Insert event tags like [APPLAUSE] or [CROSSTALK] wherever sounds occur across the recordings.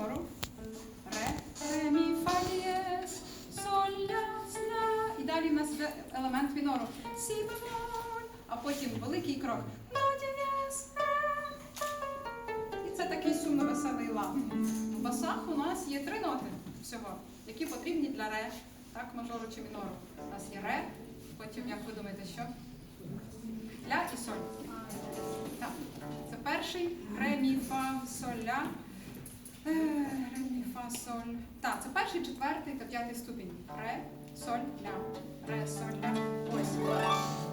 мінору. Ре, ре, мі, фа, дієс, соль, ля, ля. І далі в нас елемент мінору. Сі, бемоль. А потім великий крок. До, дієс, ре. І це такий сумно веселий ла. В басах у нас є три ноти всього, які потрібні для ре, так, мажору чи мінору. У нас є ре, потім, як ви думаєте, що? Ля і соль. Так. Це перший ре, мі, фа, соль, ля. Ре, фа, соль. Так, це перший, четвертий та п'ятий ступінь. Ре, соль, ля. Ре, соль, ля. Ось.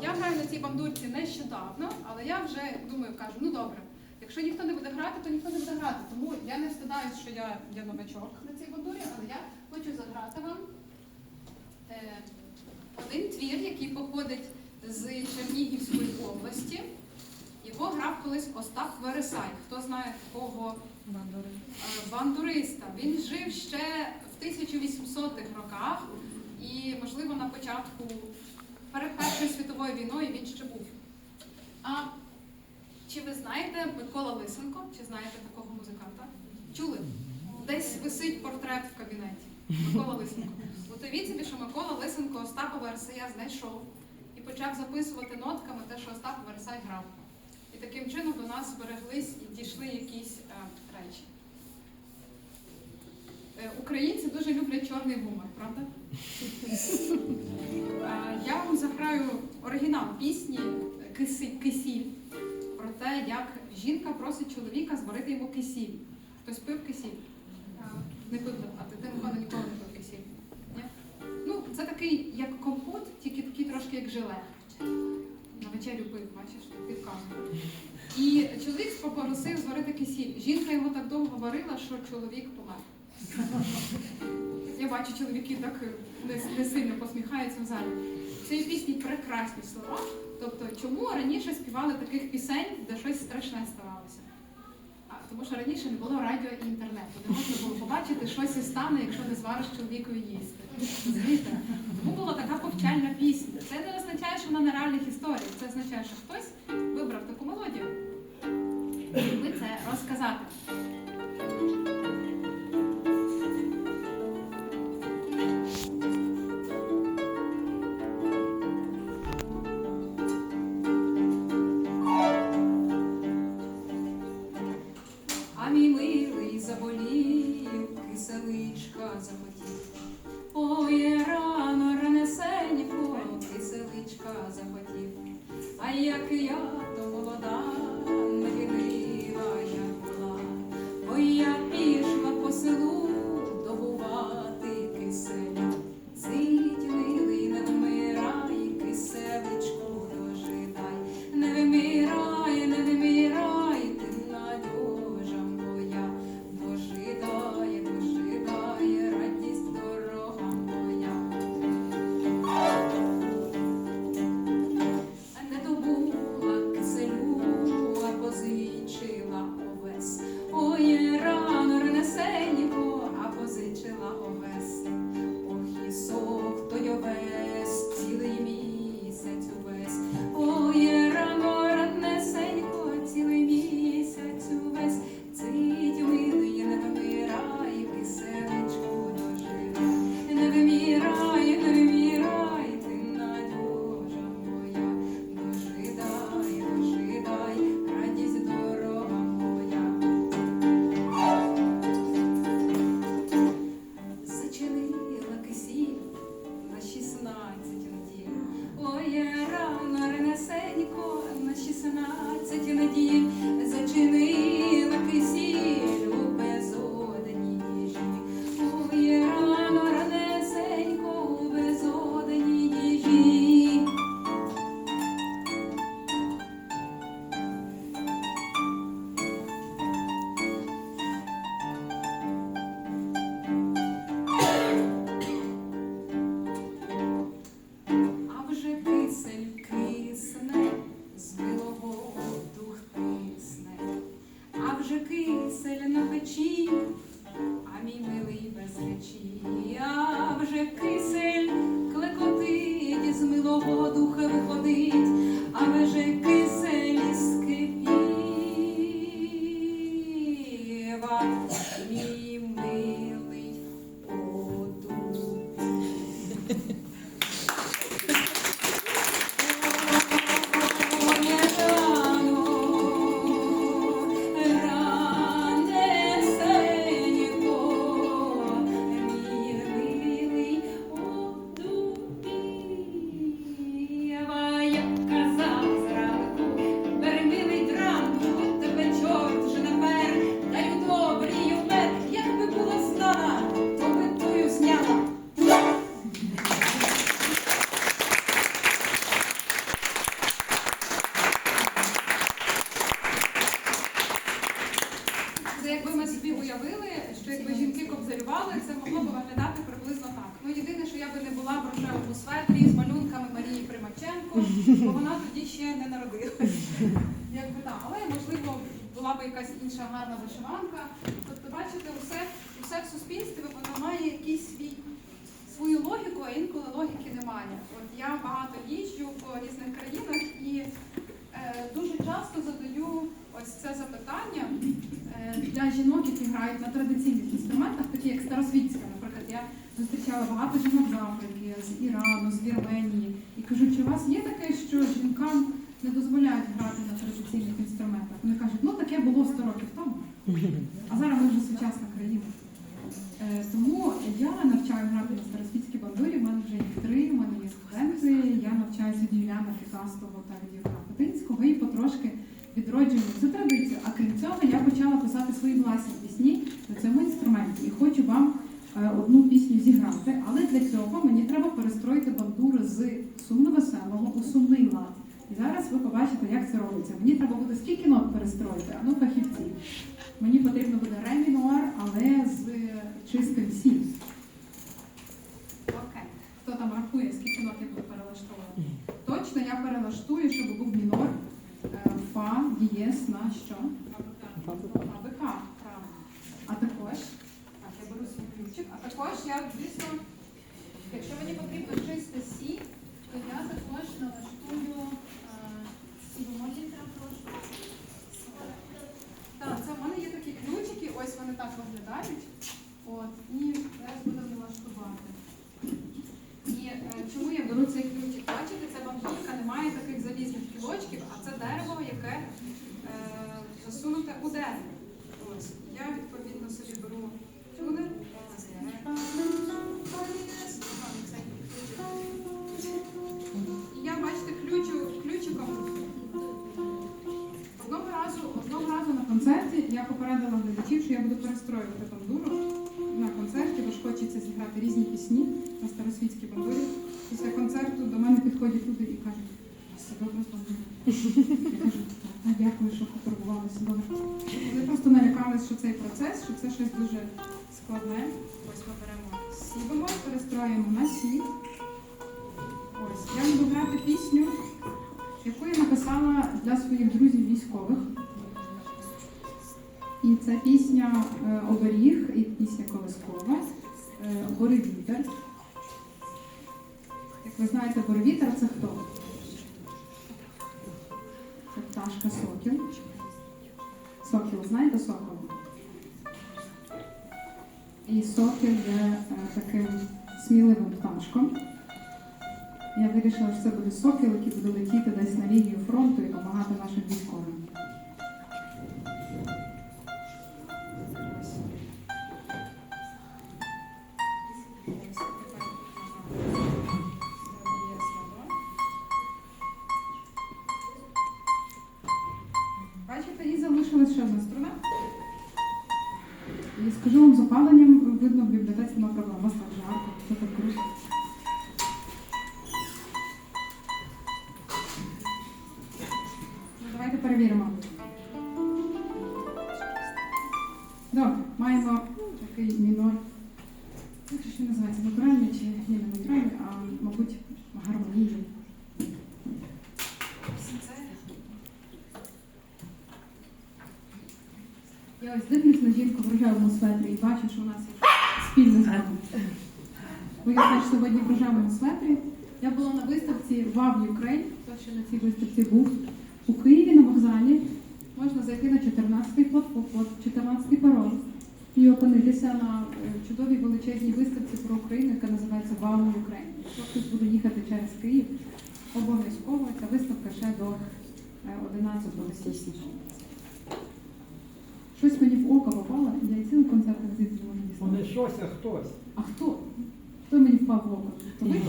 Я граю на цій бандурці нещодавно, але я вже думаю, кажу, ну добре. Якщо ніхто не буде грати, то ніхто не буде грати. Тому я не встидаюсь, що я, я новачок на цій бандурі, але я хочу заграти вам е, один твір, який походить з Чернігівської області. Грав колись Остап Вересай. Хто знає такого е, бандуриста? Він жив ще в 1800-х роках і, можливо, на початку перед Першою світовою війною він ще був. А чи ви знаєте Микола Лисенко? Чи знаєте такого музиканта? Чули? Десь висить портрет в кабінеті. Микола Лисенко. Уявіть собі, що Микола Лисенко Остапа Вересая знайшов і почав записувати нотками те, що Остап Вересай грав. І таким чином до нас збереглись і дійшли якісь е, речі. Е, Українці дуже люблять чорний гумор, правда? Я вам заграю оригінал пісні «Киси- Кисіль про те, як жінка просить чоловіка зварити йому кисіль. Хтось пив кисіль? Не пив, а ти, напевно, ніколи не пив кисіль. Ні? Ну, це такий як компот, тільки такий трошки як желе. На любив, бачиш, підказую. І чоловік попросив зварити кисіль. Жінка його так довго варила, що чоловік помер. Я бачу, чоловіки так не, не сильно посміхаються в залі. Цій пісні прекрасні слова. Тобто, чому раніше співали таких пісень, де щось страшне ставалося? Тому що раніше не було радіо і інтернету. Не можна було побачити, щось і стане, якщо не звариш чоловікові їсти. Тому була така повчальна пісня. Це не означає, що вона на реальних історіях. Це означає, що хтось вибрав таку мелодію. Ви це розказати. Киселичка інша гарна вишиванка. Тобто, бачите, усе, усе в суспільстві воно має якийсь свій свою логіку, а інколи логіки немає. От я багато їжджу по різних країнах і е, дуже часто задаю ось це запитання е, для жінок, які грають на традиційних інструментах, такі як старосвітська, наприклад, я зустрічала багато жінок з Африки, з Ірану, з Вірменії, і кажу, чи у вас є таке, що жінкам не дозволяють грати на традиційних інструментах? Вони кажуть, ну таке було 100 років тому, а зараз ми вже сучасна країна. Е, Тому я навчаю грати на старосвітській бандурі, в мене вже їх три, в мене є студенти, я навчаюся від Юліана Фікастого та від Євгена Хотинського і потрошки відроджую цю традицію. А крім цього, я почала писати свої власні пісні на цьому інструменті і хочу вам е, одну пісню зіграти. Але для цього мені треба перестроїти бандуру з сумно-веселого у сумний лад. І зараз як це робиться. Мені треба буде скільки нот перестроїти, а ну фахівці. Мені потрібно буде ре мінор, але з чистим сі. Глядачів, що я буду перестроювати бандуру. На концерті, бо ж хочеться зіграти різні пісні на старосвітській бандурі. Після концерту до мене підходять люди і кажуть, а з бандури. Я кажу, так, дякую, що попробувалися добре. Вони просто налякались, що цей процес, що це щось дуже складне. Ось ми беремо сі бемоль, перестроюємо на сі. Ось, я буду грати пісню яку я написала для своїх друзів військових. І це пісня е, Оберіг і пісня Колискова. Е, Боревітер. Як ви знаєте, Боревітер це хто? Це пташка сокіл. Сокіл, знаєте сокол? І сокіл є е, таким сміливим пташком. Я вирішила, що це буде сокіл, який буде летіти десь на лінію фронту і допомагати нашим військовим. Бачите, і залишилась ще одна струна. І скажу вам, з опаленням видно в бібліотеці нема проблем. У вас так жарко, все так круто. Я ось дивлюсь на жінку в рожевому светрі і бачу, що у нас є спільне з вами. Я теж сьогодні в рожевому светрі. Я була на виставці Wow Ukraine, хто ще на цій виставці був у Києві на вокзалі. Можна зайти на 14-й платформ, 14-й паром і опинитися на е, чудовій величезній виставці про Україну, яка називається Wow Ukraine. Якщо хтось буде їхати через Київ, обов'язково ця виставка ще до е, 11 січня. Щось мені в око попало, і я і цілий концерт звідси не. Вони щось, а хтось. А хто? Хто мені впав в око? То ви? [LAUGHS]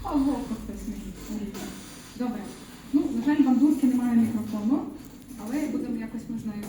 Впав в око хтось мені. Добре. Ну, на жаль, бандурки немає мікрофону, але будемо якось ми з нею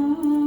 Oh.